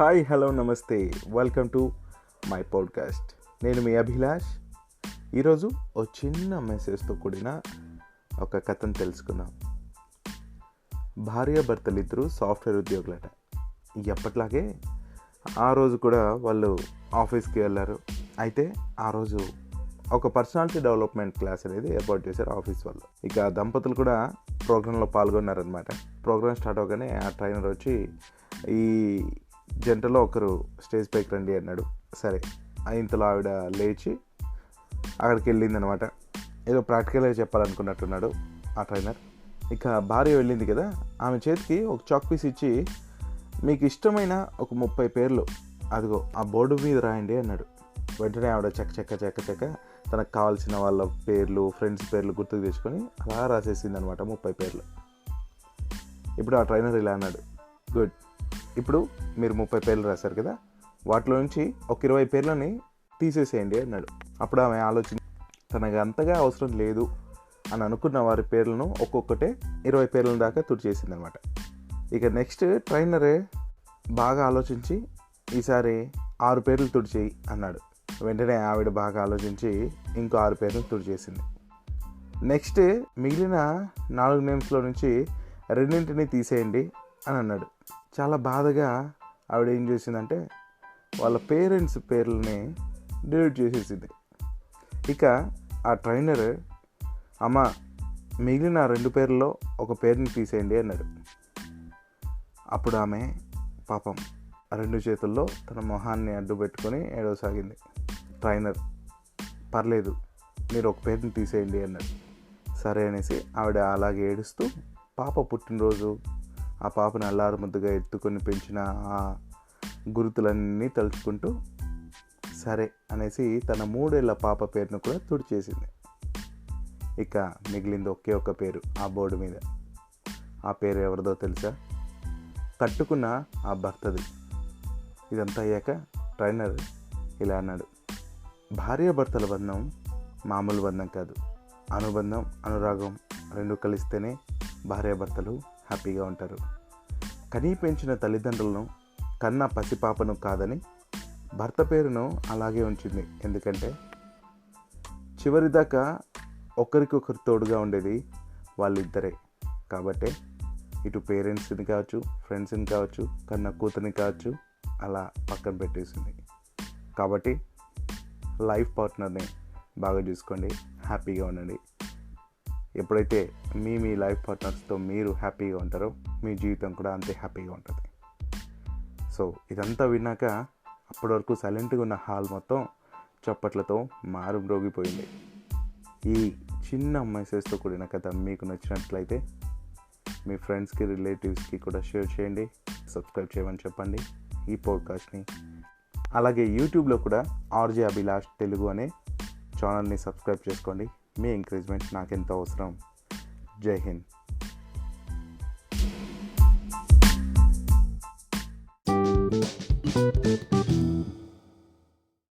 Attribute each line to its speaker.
Speaker 1: Hi hello నమస్తే. Welcome to my podcast. నేను మీ అభిలాష్. ఈరోజు ఓ చిన్న మెసేజ్తో కూడిన ఒక కథను తెలుసుకుందాం. భార్య భర్తలిద్దరూ సాఫ్ట్వేర్ ఉద్యోగులట. ఎప్పట్లాగే ఆ రోజు కూడా వాళ్ళు ఆఫీస్కి వెళ్ళారు. అయితే ఆ రోజు ఒక పర్సనాలిటీ డెవలప్మెంట్ క్లాస్ అనేది ఏర్పాటు చేశారు ఆఫీస్ వాళ్ళు. ఇక దంపతులు కూడా ప్రోగ్రాంలో పాల్గొన్నారనమాట ప్రోగ్రామ్ స్టార్ట్ అవగానే ఆ ట్రైనర్ వచ్చి ఈ జంటలో ఒకరు స్టేజ్ పైకి రండి అన్నాడు. సరే ఆ ఇంతలో ఆవిడ లేచి అక్కడికి వెళ్ళింది అనమాట ఏదో ప్రాక్టికల్గా చెప్పాలనుకున్నట్టున్నాడు ఆ ట్రైనర్. ఇక భార్య వెళ్ళింది కదా ఆమె చేతికి ఒక చాక్ పీస్ ఇచ్చి మీకు ఇష్టమైన ఒక ముప్పై పేర్లు అదిగో ఆ బోర్డు మీద రాయండి అన్నాడు. వెంటనే ఆవిడ చక్క చక్క చక్క చక్క తనకు కావాల్సిన వాళ్ళ పేర్లు ఫ్రెండ్స్ పేర్లు గుర్తుకు తెచ్చుకొని అలా రాసేసింది అనమాట ముప్పై పేర్లు. ఇప్పుడు ఆ ట్రైనర్ ఇలా అన్నాడు గుడ్ ఇప్పుడు మీరు ముప్పై పేర్లు రాశారు కదా వాటిలో నుంచి ఒక ఇరవై పేర్లని తీసేసేయండి అన్నాడు. అప్పుడు ఆమె ఆలోచన తనకు అంతగా అవసరం లేదు అని అనుకున్న వారి పేర్లను ఒక్కొక్కటే ఇరవై పేర్ల దాకా తుడిచేసింది అనమాట ఇక నెక్స్ట్ ట్రైనరే బాగా ఆలోచించి ఈసారి ఆరు పేర్లు తుడిచేయి అన్నాడు. వెంటనే ఆవిడ బాగా ఆలోచించి ఇంకో ఆరు పేర్లు తుడిచేసింది. నెక్స్ట్ మిగిలిన నాలుగు నేమ్స్లో నుంచి రెండింటిని తీసేయండి అని అన్నాడు. చాలా బాధగా ఆవిడ ఏం చేసిందంటే వాళ్ళ పేరెంట్స్ పేర్లని డిలీట్ చేసేసింది. ఇక ఆ ట్రైనర్ అమ్మ మిగిలిన రెండు పేర్లలో ఒక పేరుని తీసేయండి అన్నాడు. అప్పుడు ఆమె పాపం రెండు చేతుల్లో తన మొహాన్ని అడ్డు పెట్టుకొని ఏడవసాగింది. ట్రైనర్ పర్లేదు మీరు ఒక పేరుని తీసేయండి అన్నాడు. సరే అనేసి ఆవిడ అలాగే ఏడుస్తూ పాప పుట్టినరోజు ఆ పాపని అల్లారు ముద్దుగా ఎత్తుకొని పెంచిన ఆ గుర్తులన్నీ తలుచుకుంటూ సరే అనేసి తన మూడేళ్ళ పాప పేరును కూడా తుడిచేసింది. ఇక మిగిలింది ఒకే ఒక్క పేరు ఆ బోర్డు మీద. ఆ పేరు ఎవరిదో తెలుసా? కట్టుకున్న ఆ భర్తది ఇదంతా అయ్యాక ట్రైనర్ ఇలా అన్నాడు భార్యాభర్తల బంధం మామూలు బంధం కాదు. అనుబంధం అనురాగం రెండు కలిస్తేనే భార్యాభర్తలు హ్యాపీగా ఉంటారు. కనీ పెంచిన తల్లిదండ్రులను కన్న పసిపాపను కాదని భర్త పేరును అలాగే ఉంచింది. ఎందుకంటే చివరిదాకా ఒకరికొకరు తోడుగా ఉండేది వాళ్ళిద్దరే. కాబట్టి ఇటు పేరెంట్స్ని కావచ్చు ఫ్రెండ్స్ని కావచ్చు కన్న కూతురిని కావచ్చు అలా పక్కన పెట్టేసింది. కాబట్టి లైఫ్ పార్ట్నర్ని బాగా చూసుకోండి హ్యాపీగా ఉండండి. ఎప్పుడైతే మీ మీ లైఫ్ పార్ట్నర్స్తో మీరు హ్యాపీగా ఉంటారో మీ జీవితం కూడా అంతే హ్యాపీగా ఉంటుంది. సో ఇదంతా విన్నాక అప్పటి వరకు సైలెంట్గా ఉన్న హాల్ మొత్తం చప్పట్లతో మారు మ్రోగిపోయింది. ఈ చిన్న మెసేజ్తో కూడిన కథ మీకు నచ్చినట్లయితే మీ ఫ్రెండ్స్కి రిలేటివ్స్కి కూడా షేర్ చేయండి సబ్స్క్రైబ్ చేయమని చెప్పండి ఈ పాడ్కాస్ట్ని. అలాగే యూట్యూబ్లో కూడా ఆర్జే అభిలాష్ తెలుగు అనే ఛానల్ని సబ్స్క్రైబ్ చేసుకోండి. मे एंकरेजमेंट नागेंद्र ओसरम
Speaker 2: जय हिंद